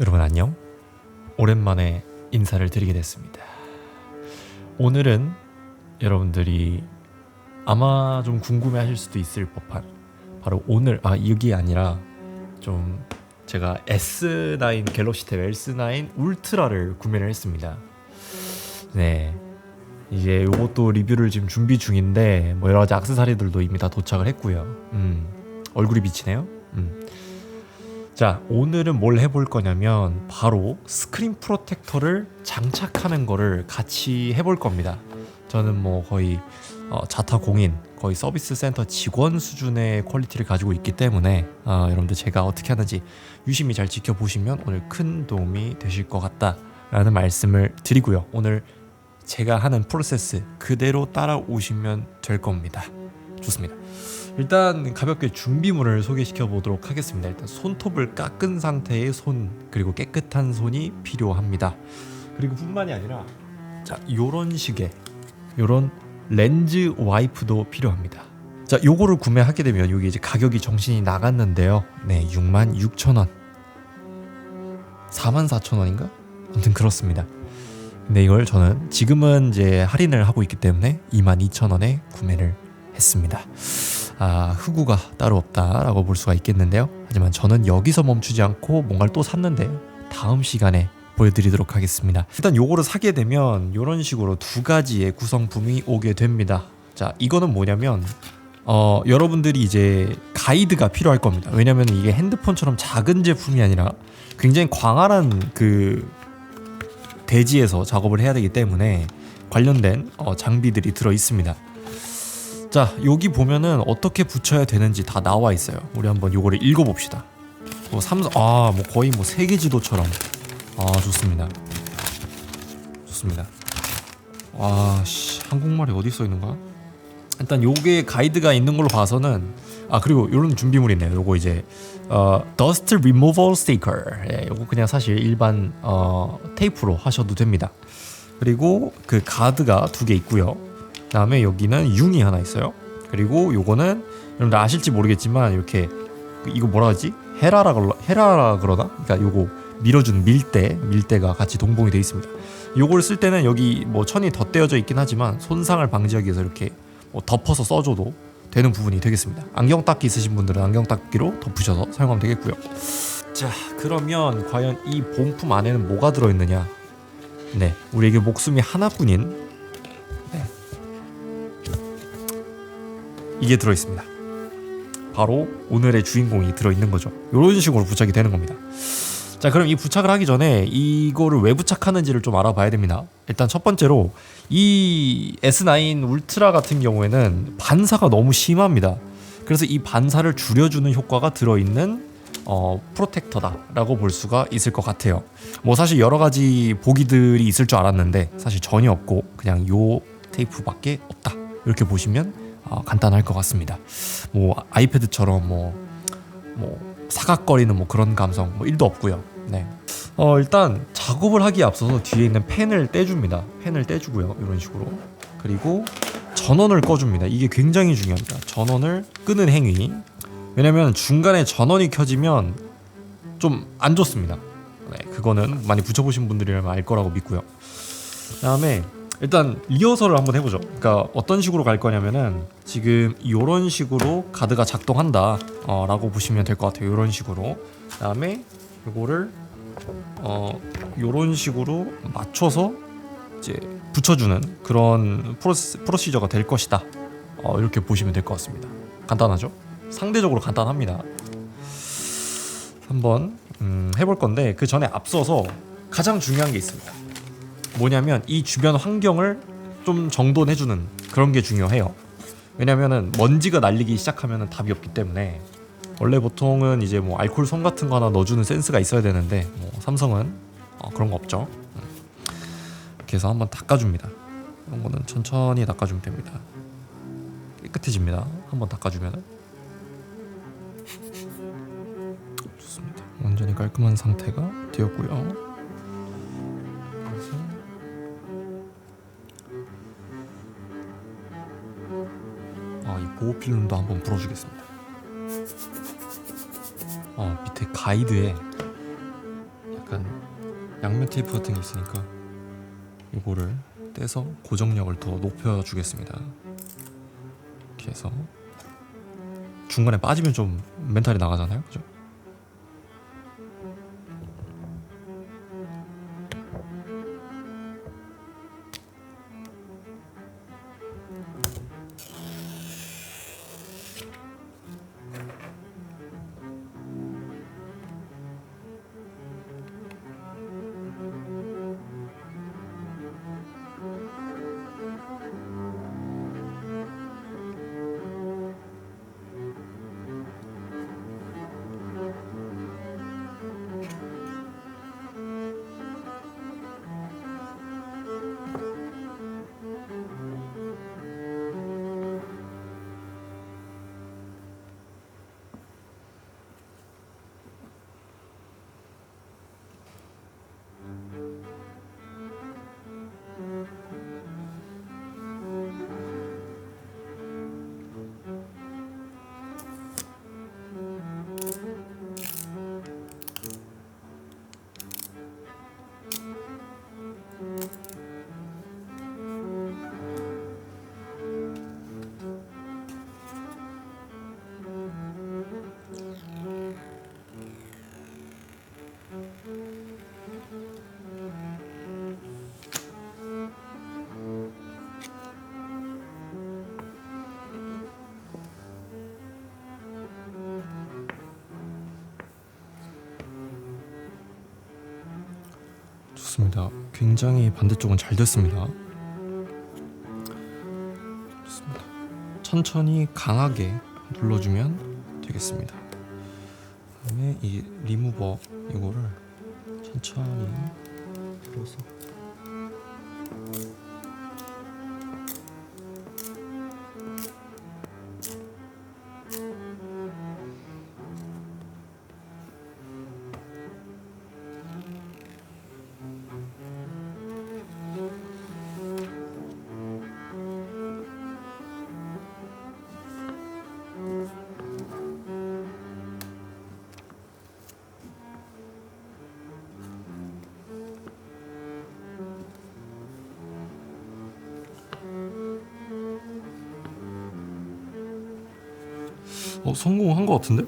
여러분 안녕. 오랜만에 인사를 드리게 됐습니다. 오늘은 여러분들이 아마 좀 궁금해하실 수도 있을 법한 바로 오늘 아 이게 아니라 좀 제가 S9 갤럭시 탭 S9 울트라를 구매를 했습니다. 네. 이제 요것도 리뷰를 지금 준비 중인데 뭐 여러 가지 액세서리들도 이미 다 도착을 했고요. 음. 얼굴이 비치네요. 음. 자, 오늘은 뭘 해볼 거냐면 바로 스크린 프로텍터를 장착하는 거를 같이 해볼 겁니다. 저는 뭐 거의 어, 자타 공인, 거의 서비스 센터 직원 수준의 퀄리티를 가지고 있기 때문에 어, 여러분들 제가 어떻게 하는지 유심히 잘 지켜보시면 오늘 큰 도움이 되실 것 같다라는 말씀을 드리고요. 오늘 제가 하는 프로세스 그대로 따라오시면 될 겁니다. 좋습니다. 일단 가볍게 준비물을 소개시켜 보도록 하겠습니다. 일단 손톱을 깎은 상태의 손 그리고 깨끗한 손이 필요합니다. 그리고 뿐만이 아니라 자 요런 식의 요런 렌즈 와이프도 필요합니다. 자 요거를 구매하게 되면 여기 이제 가격이 정신이 나갔는데요. 네 66,000원 44,000원인가? 아무튼 그렇습니다. 근데 이걸 저는 지금은 이제 할인을 하고 있기 때문에 22,000원에 구매를 했습니다. 아, 흑우가 따로 없다라고 볼 수가 있겠는데요. 하지만 저는 여기서 멈추지 않고 뭔가를 또 샀는데 다음 시간에 보여드리도록 하겠습니다. 일단 요거를 사게 되면 이런 식으로 두 가지의 구성품이 오게 됩니다. 자, 이거는 뭐냐면 어, 여러분들이 이제 가이드가 필요할 겁니다. 왜냐면 이게 핸드폰처럼 작은 제품이 아니라 굉장히 광활한 그 대지에서 작업을 해야 되기 때문에 관련된 어, 장비들이 들어 있습니다. 자 여기 보면은 어떻게 붙여야 되는지 다 나와 있어요. 우리 한번 요거를 읽어봅시다. 뭐 삼성 아뭐 거의 뭐 세계 지도처럼 아 좋습니다. 좋습니다. 와씨 한국말이 어디 써 있는가? 일단 요게 가이드가 있는 걸로 봐서는 아 그리고 이런 준비물이 있네요. 요거 이제 어 더스트 리무벌 스티커. 예, 요거 그냥 사실 일반 어 테이프로 하셔도 됩니다. 그리고 그 가드가 두 개 있고요. 그다음에 여기는 융이 하나 있어요. 그리고 요거는 여러분들 아실지 모르겠지만 이렇게 그 이거 뭐라 하지? 헤라라 그러 헤라라 그러나? 그러니까 요거 밀어준 밀대 밀대가 같이 동봉이 되어 있습니다. 요걸 쓸 때는 여기 뭐 천이 덧대어져 있긴 하지만 손상을 방지하기 위해서 이렇게 뭐 덮어서 써줘도 되는 부분이 되겠습니다. 안경 닦기 있으신 분들은 안경 닦기로 덮으셔서 사용하면 되겠고요. 자, 그러면 과연 이 본품 안에는 뭐가 들어있느냐? 네, 우리에게 목숨이 하나뿐인 이게 들어있습니다. 바로 오늘의 주인공이 들어있는 거죠. 이런 식으로 부착이 되는 겁니다. 자, 그럼 이 부착을 하기 전에 이거를 왜 부착하는지를 좀 알아봐야 됩니다. 일단 첫 번째로 이 S9 울트라 같은 경우에는 반사가 너무 심합니다. 그래서 이 반사를 줄여주는 효과가 들어있는 어, 프로텍터다라고 볼 수가 있을 것 같아요. 뭐 사실 여러 가지 보기들이 있을 줄 알았는데 사실 전혀 없고 그냥 요 테이프밖에 없다. 이렇게 보시면 어, 간단할 것 같습니다. 뭐 아이패드처럼 뭐, 뭐 사각거리는 뭐 그런 감성 뭐 1도 없고요. 네. 어 일단 작업을 하기에 앞서서 뒤에 있는 펜을 떼줍니다. 펜을 떼주고요. 이런 식으로. 그리고 전원을 꺼줍니다. 이게 굉장히 중요합니다. 전원을 끄는 행위. 왜냐면 중간에 전원이 켜지면 좀 안 좋습니다. 네, 그거는 많이 붙여보신 분들이라면 알 거라고 믿고요. 그 다음에 일단 리허설을 한번 해보죠. 그러니까 어떤 식으로 갈 거냐면은 지금 이런 식으로 가드가 작동한다 어, 라고 보시면 될 것 같아요. 이런 식으로. 그다음에 이거를 어 요런 식으로 맞춰서 이제 붙여주는 그런 프로세, 프로시저가 될 것이다. 어, 이렇게 보시면 될 것 같습니다. 간단하죠? 상대적으로 간단합니다. 한번 음, 해볼 건데 그 전에 앞서서 가장 중요한 게 있습니다. 뭐냐면 이 주변 환경을 좀 정돈해주는 그런 게 중요해요. 왜냐면은 먼지가 날리기 시작하면 답이 없기 때문에 원래 보통은 이제 뭐 알코올 솜 같은 거 하나 넣어주는 센스가 있어야 되는데 뭐 삼성은 어, 그런 거 없죠. 음. 이렇게 해서 한번 닦아줍니다. 이런 거는 천천히 닦아주면 됩니다. 깨끗해집니다. 한번 닦아주면 좋습니다. 완전히 깔끔한 상태가 되었고요. 보호 필름도 한번 불어주겠습니다. 어, 밑에 가이드에 약간 양면 테이프 같은 게 있으니까 이거를 떼서 고정력을 더 높여주겠습니다. 이렇게 해서 중간에 빠지면 좀 멘탈이 나가잖아요, 그죠? 좋습니다. 굉장히 반대쪽은 잘 됐습니다. 좋습니다. 천천히 강하게 눌러주면 되겠습니다. 그다음에 이 리무버 이거를 천천히 들어서 어 성공한 것 같은데?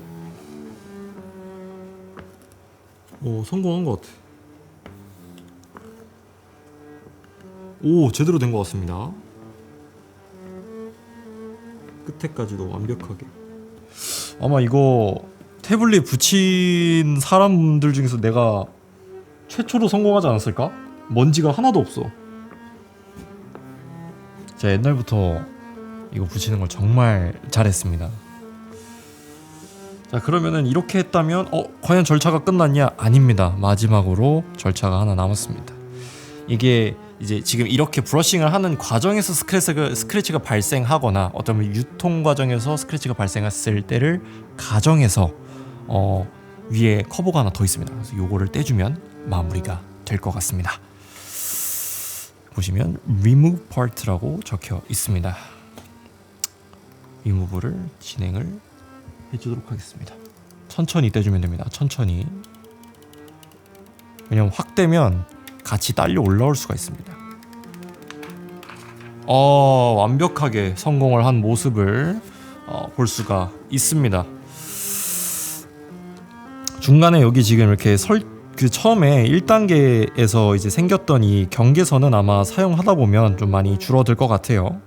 오 성공한 것 같아. 오 제대로 된 것 같습니다. 끝에까지도 완벽하게. 아마 이거 태블릿 붙인 사람들 중에서 내가 최초로 성공하지 않았을까? 먼지가 하나도 없어. 제가 옛날부터 이거 붙이는 걸 정말 잘했습니다. 자 그러면은 이렇게 했다면 어 과연 절차가 끝났냐? 아닙니다. 마지막으로 절차가 하나 남았습니다. 이게 이제 지금 이렇게 브러싱을 하는 과정에서 스크래치가, 스크래치가 발생하거나 어떤 유통 과정에서 스크래치가 발생했을 때를 가정해서 어, 위에 커버가 하나 더 있습니다. 그래서 요거를 떼주면 마무리가 될 것 같습니다. 보시면 remove part라고 적혀 있습니다. 리무브를 진행을 해주도록 하겠습니다. 천천히 떼주면 됩니다. 천천히. 왜냐면 확 떼면 같이 딸려 올라올 수가 있습니다. 어, 완벽하게 성공을 한 모습을 어, 볼 수가 있습니다. 중간에 여기 지금 이렇게 설, 그 처음에 1단계에서 이제 생겼던 이 경계선은 아마 사용하다 보면 좀 많이 줄어들 것 같아요.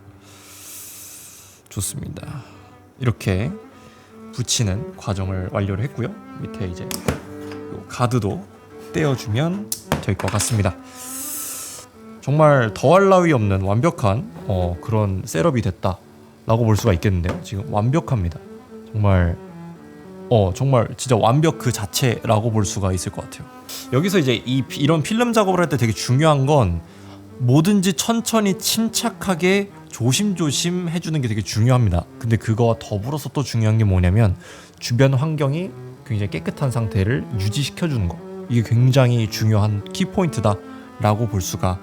좋습니다. 이렇게 붙이는 과정을 완료를 했고요. 밑에 이제 요 가드도 떼어주면 될 것 같습니다. 정말 더할 나위 없는 완벽한 어, 그런 셋업이 됐다라고 볼 수가 있겠는데요. 지금 완벽합니다. 정말 어 정말 진짜 완벽 그 자체라고 볼 수가 있을 것 같아요. 여기서 이제 이 피- 이런 필름 작업을 할 때 되게 중요한 건 뭐든지 천천히 침착하게 조심조심 해주는 게 되게 중요합니다. 근데 그거와 더불어서 또 중요한 게 뭐냐면 주변 환경이 굉장히 깨끗한 상태를 유지시켜 주는 거. 이게 굉장히 중요한 키포인트다라고 볼 수가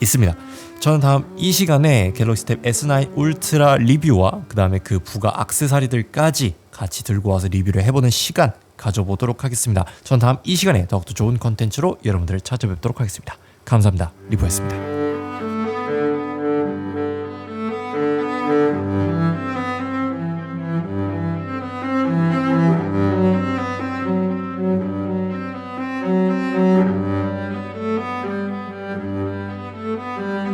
있습니다. 저는 다음 이 시간에 갤럭시 탭 S9 울트라 리뷰와 그 다음에 그 부가 악세사리들까지 같이 들고 와서 리뷰를 해보는 시간 가져보도록 하겠습니다. 전 다음 이 시간에 더욱더 좋은 컨텐츠로 여러분들을 찾아뵙도록 하겠습니다. 감사합니다. 리브였습니다.